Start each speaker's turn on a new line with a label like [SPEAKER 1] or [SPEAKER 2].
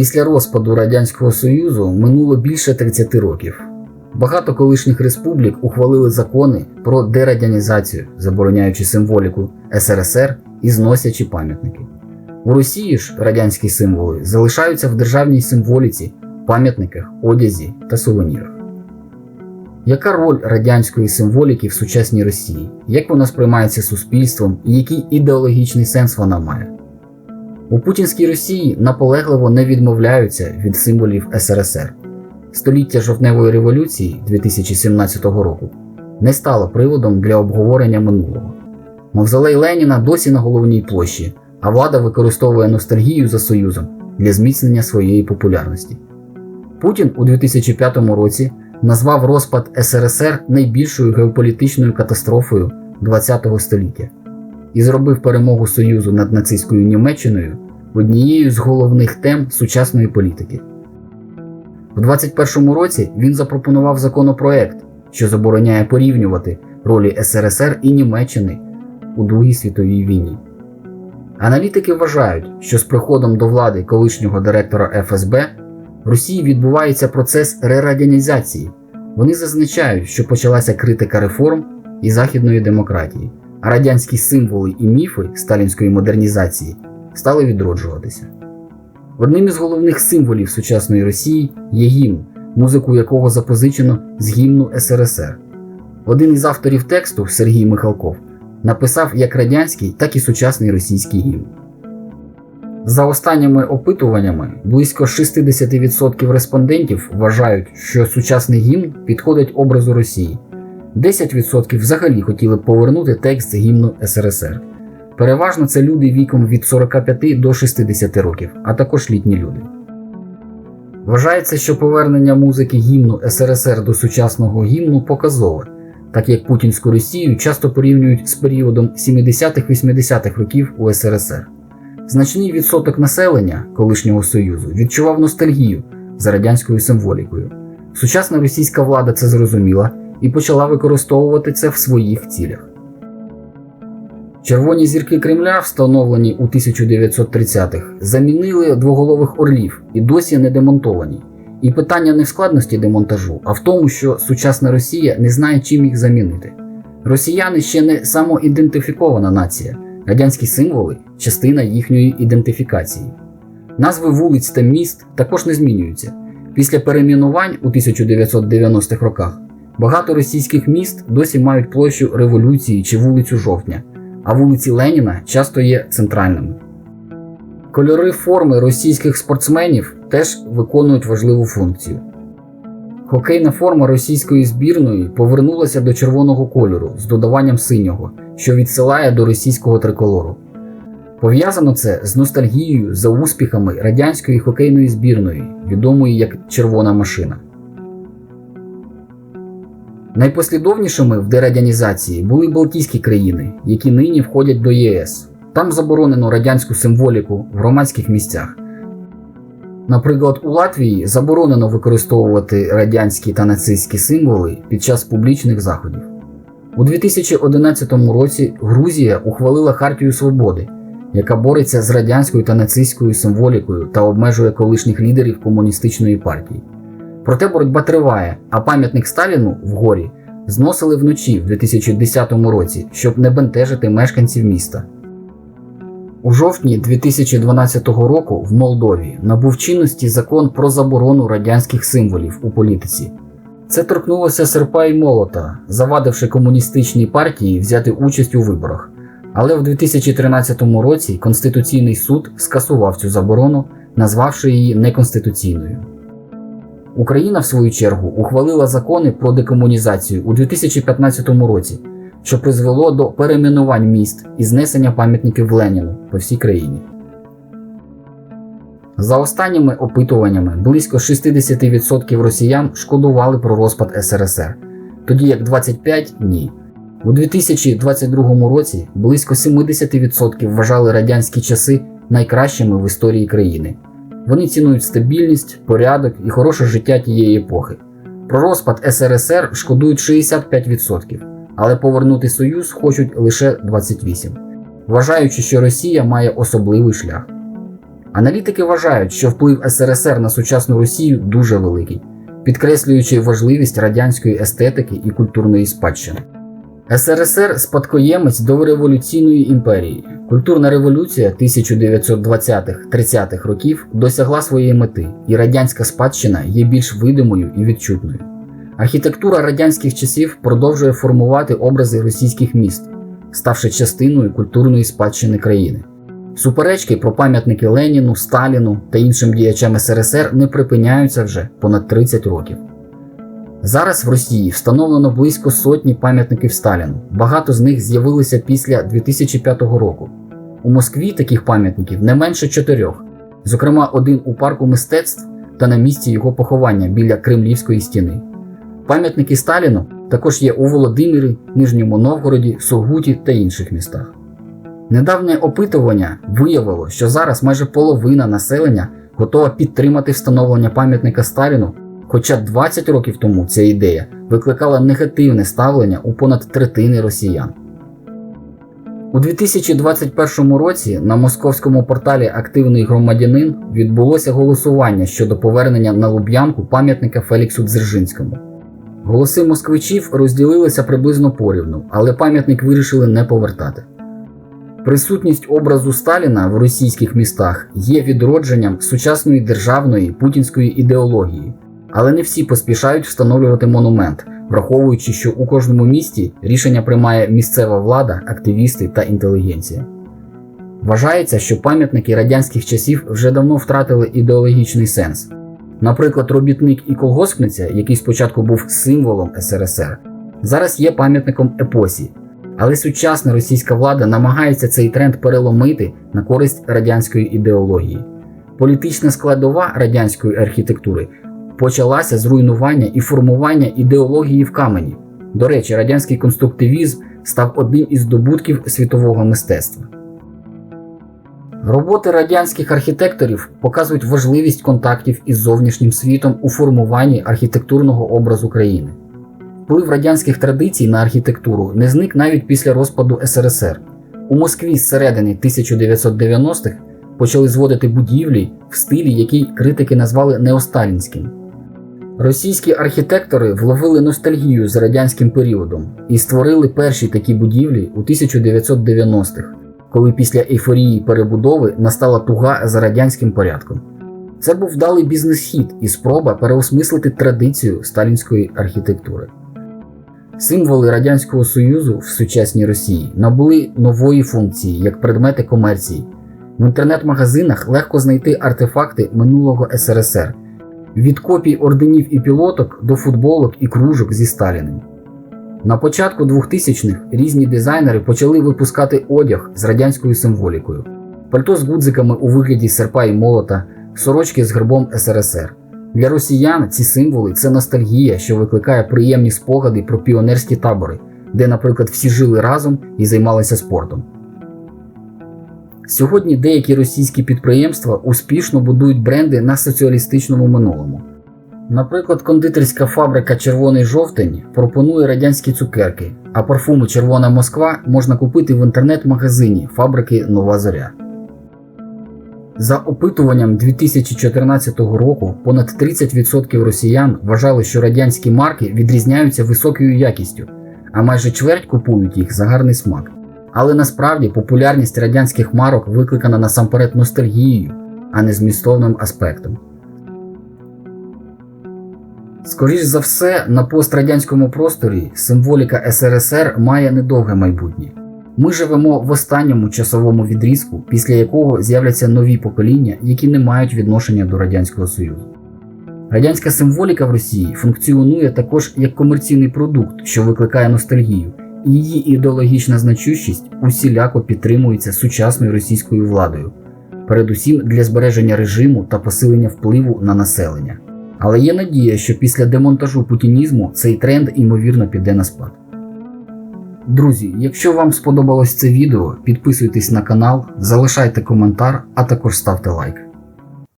[SPEAKER 1] Після розпаду Радянського Союзу минуло більше 30 років. Багато колишніх республік ухвалили закони про дерадянізацію, забороняючи символіку СРСР і зносячи пам'ятники. У Росії ж радянські символи залишаються в державній символіці, пам'ятниках, одязі та сувенірах. Яка роль радянської символіки в сучасній Росії? Як вона сприймається суспільством і який ідеологічний сенс вона має? У путінській Росії наполегливо не відмовляються від символів СРСР. Століття жовтневої революції 2017 року не стало приводом для обговорення минулого. Мавзолей Леніна досі на головній площі, а влада використовує ностальгію за Союзом для зміцнення своєї популярності. Путін у 2005 році назвав розпад СРСР найбільшою геополітичною катастрофою ХХ століття і зробив перемогу Союзу над нацистською Німеччиною однією з головних тем сучасної політики. У 2021 році він запропонував законопроект, що забороняє порівнювати ролі СРСР і Німеччини у Другій світовій війні. Аналітики вважають, що з приходом до влади колишнього директора ФСБ в Росії відбувається процес рерадянізації. Вони зазначають, що почалася критика реформ і західної демократії, а радянські символи і міфи сталінської модернізації стали відроджуватися. Одним із головних символів сучасної Росії є гімн, музику якого запозичено з гімну СРСР. Один із авторів тексту Сергій Михалков написав як радянський, так і сучасний російський гімн. За останніми опитуваннями, близько 60% респондентів вважають, що сучасний гімн підходить образу Росії. 10% взагалі хотіли повернути текст гімну СРСР. Переважно це люди віком від 45 до 60 років, а також літні люди. Вважається, що повернення музики гімну СРСР до сучасного гімну показове, так як Путінську Росію часто порівнюють з періодом 70-80-х років у СРСР. Значний відсоток населення колишнього Союзу відчував ностальгію за радянською символікою. Сучасна російська влада це зрозуміла і почала використовувати це в своїх цілях. Червоні зірки Кремля, встановлені у 1930-х, замінили двоголових орлів і досі не демонтовані. І питання не в складності демонтажу, а в тому, що сучасна Росія не знає, чим їх замінити. Росіяни ще не самоідентифікована нація, радянські символи частина їхньої ідентифікації. Назви вулиць та міст також не змінюються. Після перейменувань у 1990-х роках багато російських міст досі мають площу революції чи вулицю жовтня а вулиці Леніна часто є центральними. Кольори форми російських спортсменів теж виконують важливу функцію. Хокейна форма російської збірної повернулася до червоного кольору з додаванням синього, що відсилає до російського триколору. Пов'язано це з ностальгією за успіхами радянської хокейної збірної, відомої як червона машина. Найпослідовнішими в дерадянізації були Балтійські країни, які нині входять до ЄС. Там заборонено радянську символіку в громадських місцях. Наприклад, у Латвії заборонено використовувати радянські та нацистські символи під час публічних заходів. У 2011 році Грузія ухвалила Хартію Свободи, яка бореться з радянською та нацистською символікою та обмежує колишніх лідерів комуністичної партії. Проте боротьба триває, а пам'ятник Сталіну в горі зносили вночі в 2010 році, щоб не бентежити мешканців міста. У жовтні 2012 року в Молдові набув чинності закон про заборону радянських символів у політиці. Це торкнулося серпа і молота, завадивши комуністичній партії взяти участь у виборах. Але в 2013 році Конституційний суд скасував цю заборону, назвавши її неконституційною. Україна, в свою чергу, ухвалила закони про декомунізацію у 2015 році, що призвело до перейменувань міст і знесення пам'ятників Леніну по всій країні. За останніми опитуваннями, близько 60% росіян шкодували про розпад СРСР, тоді як 25% ні. У 2022 році близько 70% вважали радянські часи найкращими в історії країни. Вони цінують стабільність, порядок і хороше життя тієї епохи. Про розпад СРСР шкодують 65%, але повернути Союз хочуть лише 28%, вважаючи, що Росія має особливий шлях. Аналітики вважають, що вплив СРСР на сучасну Росію дуже великий, підкреслюючи важливість радянської естетики і культурної спадщини. СРСР спадкоємець до революційної імперії. Культурна революція 1920-30-х років досягла своєї мети, і радянська спадщина є більш видимою і відчутною. Архітектура радянських часів продовжує формувати образи російських міст, ставши частиною культурної спадщини країни. Суперечки про пам'ятники Леніну, Сталіну та іншим діячам СРСР не припиняються вже понад 30 років. Зараз в Росії встановлено близько сотні пам'ятників Сталіну. Багато з них з'явилися після 2005 року. У Москві таких пам'ятників не менше чотирьох, зокрема, один у парку мистецтв та на місці його поховання біля Кремлівської стіни. Пам'ятники Сталіну також є у Володимирі, Нижньому Новгороді, Сургуті та інших містах. Недавнє опитування виявило, що зараз майже половина населення готова підтримати встановлення пам'ятника Сталіну, хоча 20 років тому ця ідея викликала негативне ставлення у понад третини росіян. У 2021 році на московському порталі Активний громадянин відбулося голосування щодо повернення на Луб'янку пам'ятника Феліксу Дзержинському. Голоси москвичів розділилися приблизно порівну, але пам'ятник вирішили не повертати. Присутність образу Сталіна в російських містах є відродженням сучасної державної путінської ідеології, але не всі поспішають встановлювати монумент, враховуючи, що у кожному місті рішення приймає місцева влада, активісти та інтелігенція. Вважається, що пам'ятники радянських часів вже давно втратили ідеологічний сенс. Наприклад, робітник і колгоспниця, який спочатку був символом СРСР, зараз є пам'ятником епосі. Але сучасна російська влада намагається цей тренд переломити на користь радянської ідеології. Політична складова радянської архітектури почалася з руйнування і формування ідеології в камені. До речі, радянський конструктивізм став одним із здобутків світового мистецтва. Роботи радянських архітекторів показують важливість контактів із зовнішнім світом у формуванні архітектурного образу країни. Вплив радянських традицій на архітектуру не зник навіть після розпаду СРСР. У Москві з середини 1990-х почали зводити будівлі в стилі, який критики назвали неосталінським. Російські архітектори вловили ностальгію з радянським періодом і створили перші такі будівлі у 1990-х, коли після ейфорії перебудови настала туга за радянським порядком. Це був вдалий бізнес-хід і спроба переосмислити традицію сталінської архітектури. Символи Радянського Союзу в сучасній Росії набули нової функції як предмети комерції. В інтернет-магазинах легко знайти артефакти минулого СРСР від копій орденів і пілоток до футболок і кружок зі Сталіним. На початку 2000-х різні дизайнери почали випускати одяг з радянською символікою, пальто з гудзиками у вигляді серпа і молота, сорочки з гербом СРСР. Для росіян ці символи це ностальгія, що викликає приємні спогади про піонерські табори, де, наприклад, всі жили разом і займалися спортом. Сьогодні деякі російські підприємства успішно будують бренди на соціалістичному минулому. Наприклад, кондитерська фабрика Червоний жовтень пропонує радянські цукерки, а парфуми Червона Москва можна купити в інтернет-магазині фабрики Нова Зоря. За опитуванням 2014 року понад 30% росіян вважали, що радянські марки відрізняються високою якістю, а майже чверть купують їх за гарний смак. Але насправді популярність радянських марок викликана насамперед ностальгією, а не змістовним аспектом. Скоріш за все, на пострадянському просторі символіка СРСР має недовге майбутнє. Ми живемо в останньому часовому відрізку, після якого з'являться нові покоління, які не мають відношення до Радянського Союзу. Радянська символіка в Росії функціонує також як комерційний продукт, що викликає ностальгію, її ідеологічна значущість усіляко підтримується сучасною російською владою, передусім для збереження режиму та посилення впливу на населення. Але є надія, що після демонтажу путінізму цей тренд ймовірно піде на спад. Друзі, якщо вам сподобалось це відео, підписуйтесь на канал, залишайте коментар, а також ставте лайк.